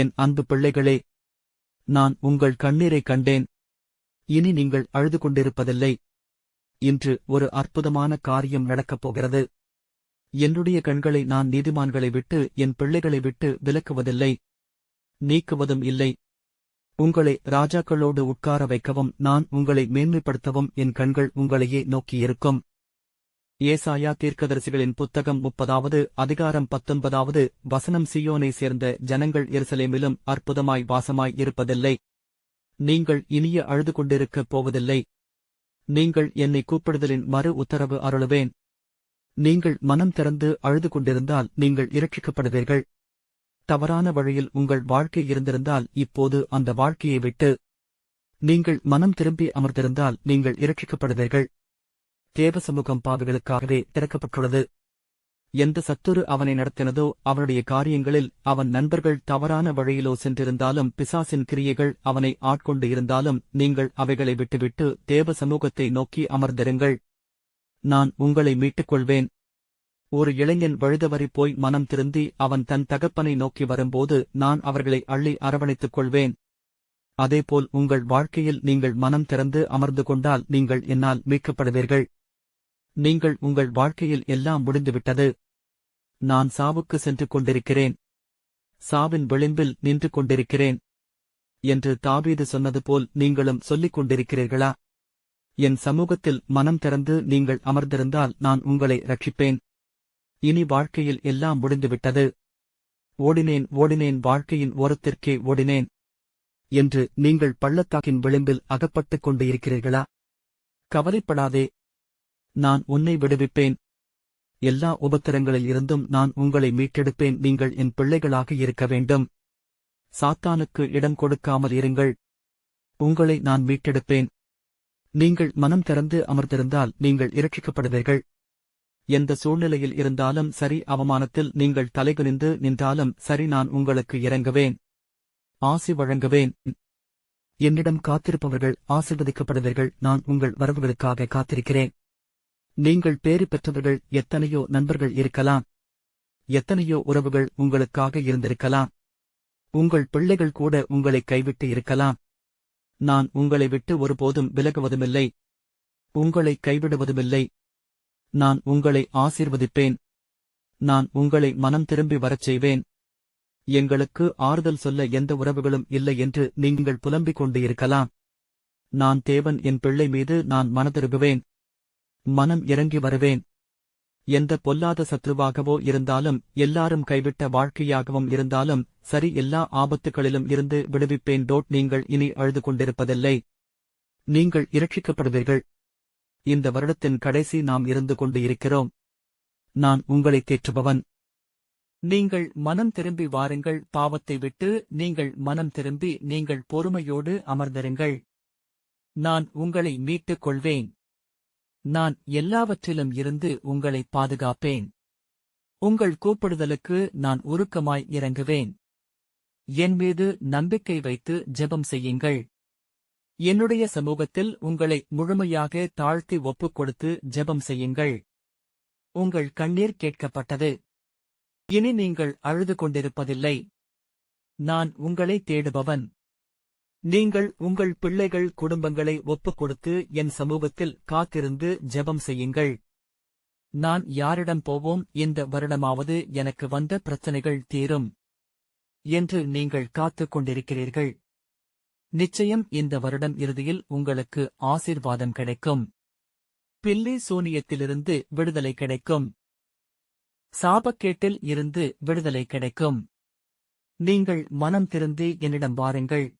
என் அன்பு பிள்ளைகளே நான் உங்கள் கண்ணீரை கண்டேன். இனி நீங்கள் அழுது கொண்டிருப்பதில்லை. இன்று ஒரு அற்புதமான காரியம் நடக்கப் போகிறது. என்னுடைய கண்களை நான் நீதிமான்களை விட்டு என் பிள்ளைகளை விட்டு விலக்குவதில்லை. நீக்குவதும் இல்லை. உங்களை ராஜாக்களோடு உட்கார வைக்கவும் நான் உங்களை மேன்மைப்படுத்தவும் என் கண்கள் உங்களையே நோக்கியிருக்கும் ஏசாயா தீர்க்கதரிசிகளின் புத்தகம் முப்பதாவது அதிகாரம் பத்தொன்பதாவது வசனம் சியோனை சேர்ந்த ஜனங்கள் எருசலேமிலும் அற்புதமாய் வாசமாய் இருப்பதில்லை. நீங்கள் இனிய அழுது கொண்டிருக்கப் போவதில்லை. நீங்கள் என்னை கூப்பிடுதலின் மறு உத்தரவு அருளுவேன். நீங்கள் மனம் திறந்து அழுது கொண்டிருந்தால் நீங்கள் இரட்சிக்கப்படுவீர்கள். தவறான வழியில் உங்கள் வாழ்க்கை இருந்திருந்தால் இப்போது அந்த வாழ்க்கையை விட்டு நீங்கள் மனம் திரும்பி அமர்ந்திருந்தால் நீங்கள் இரட்சிக்கப்படுவீர்கள். தேவ சமூகம் பாவிகளுக்காகவே திறக்கப்பட்டுள்ளது. எந்த சத்துரு அவனை நடத்தினதோ அவனுடைய காரியங்களில் அவன் நண்பர்கள் தவறான வழியிலோ சென்றிருந்தாலும் பிசாசின் கிரியைகள் அவனை ஆட்கொண்டு இருந்தாலும் நீங்கள் அவைகளை விட்டுவிட்டு தேவ சமூகத்தை நோக்கி அமர்ந்திருங்கள். நான் உங்களை மீட்டுக் கொள்வேன் ஒரு இளைஞன் வழுதவறி போய் மனம் திருந்தி அவன் தன் தகப்பனை நோக்கி வரும்போது நான் அவர்களை அள்ளி அரவணைத்துக் கொள்வேன். அதேபோல் உங்கள் வாழ்க்கையில் நீங்கள் மனம் திறந்து அமர்ந்து கொண்டால் நீங்கள் என்னால் மீட்கப்படுவீர்கள். நீங்கள் உங்கள் வாழ்க்கையில் எல்லாம் முடிந்துவிட்டது. நான் சாவுக்கு சென்று கொண்டிருக்கிறேன். சாவின் விளிம்பில் நின்று கொண்டிருக்கிறேன். என்று தாவீது சொன்னது போல் நீங்களும் சொல்லிக் கொண்டிருக்கிறீர்களா? என் சமூகத்தில் மனம் திறந்து நீங்கள் அமர்ந்திருந்தால் நான் உங்களை ரட்சிப்பேன். இனி வாழ்க்கையில் எல்லாம் முடிந்துவிட்டது. ஓடினேன் ஓடினேன் வாழ்க்கையின் ஓரத்திற்கே ஓடினேன். என்று நீங்கள் பள்ளத்தாக்கின் விளிம்பில் அகப்பட்டுக் கொண்டு இருக்கிறீர்களா கவலைப்படாதே நான் உன்னை விடுவிப்பேன். எல்லா உபத்திரங்களில் இருந்தும் நான் உங்களை மீட்டெடுப்பேன். நீங்கள் என் பிள்ளைகளாக இருக்க வேண்டும். சாத்தானுக்கு இடம் கொடுக்காமல் இருங்கள். உங்களை நான் மீட்டெடுப்பேன். நீங்கள் மனம் திறந்து அமர்ந்திருந்தால் நீங்கள் இரட்சிக்கப்படுவீர்கள். எந்த சூழ்நிலையில் இருந்தாலும் சரி அவமானத்தில் நீங்கள் தலைகுனிந்து நின்றாலும் சரி நான் உங்களுக்கு இறங்குவேன். ஆசி வழங்குவேன். என்னிடம் காத்திருப்பவர்கள் ஆசிர்வதிக்கப்படுவீர்கள். நான் உங்கள் வரவுகளுக்காக காத்திருக்கிறேன். நீங்கள் பேறு பெற்றவர்கள் எத்தனையோ நண்பர்கள் இருக்கலாம். எத்தனையோ உறவுகள் உங்களுக்காக இருந்திருக்கலாம். உங்கள் பிள்ளைகள் கூட உங்களை கைவிட்டு இருக்கலாம். நான் உங்களை விட்டு ஒருபோதும் விலகுவதுமில்லை. உங்களை கைவிடுவதுமில்லை. நான் உங்களை ஆசீர்வதிப்பேன். நான் உங்களை மனம் திரும்பி வரச் செய்வேன். எங்களுக்கு ஆறுதல் சொல்ல எந்த உறவுகளும் இல்லை என்று நீங்கள் புலம்பிக் கொண்டு இருக்கலாம் நான் தேவன் என் பிள்ளை மீது நான் மனதிருகுவேன் மனம் இறங்கி வருவேன். எந்த பொல்லாத சத்ருவாகவோ இருந்தாலும் எல்லாரும் கைவிட்ட வாழ்க்கையாகவும் இருந்தாலும் சரி எல்லா ஆபத்துகளிலும் இருந்து விடுவிப்பேன். டோட் நீங்கள் இனி அழுது கொண்டிருப்பதில்லை. நீங்கள் இரட்சிக்கப்படுவீர்கள். இந்த வருடத்தின் கடைசி நாம் இருந்து கொண்டு இருக்கிறோம். நான் உங்களை தேற்றுபவன். நீங்கள் மனம் திரும்பி வாருங்கள். பாவத்தை விட்டு நீங்கள் மனம் திரும்பி நீங்கள் பொறுமையோடு அமர்ந்திருங்கள். நான் உங்களை மீட்டுக் கொள்வேன் நான் எல்லாவற்றிலும் இருந்து உங்களை பாதுகாப்பேன். உங்கள் கூப்பிடுதலுக்கு நான் உருக்கமாய் இறங்குவேன். என் மீது நம்பிக்கை வைத்து ஜெபம் செய்யுங்கள். என்னுடைய சமூகத்தில் உங்களை முழுமையாக தாழ்த்தி ஒப்புக் கொடுத்து ஜெபம் செய்யுங்கள். உங்கள் கண்ணீர் கேட்கப்பட்டது. இனி நீங்கள் அழுது கொண்டிருப்பதில்லை. நான் உங்களை தேடுபவன். நீங்கள் உங்கள் பிள்ளைகள் குடும்பங்களை ஒப்புக் கொடுத்து என் சமூகத்தில் காத்திருந்து ஜெபம் செய்யுங்கள். நான் யாரிடம் போவோம்? இந்த வருடமாவது எனக்கு வந்த பிரச்சனைகள் தீரும். என்று நீங்கள் காத்துக் கொண்டிருக்கிறீர்கள். நிச்சயம் இந்த வருடம் இறுதியில் உங்களுக்கு ஆசீர்வாதம் கிடைக்கும். பில்லி சூனியத்திலிருந்து விடுதலை கிடைக்கும். சாபக்கேட்டில் இருந்து விடுதலை கிடைக்கும். நீங்கள் மனம் திருந்தி என்னிடம் வாருங்கள்.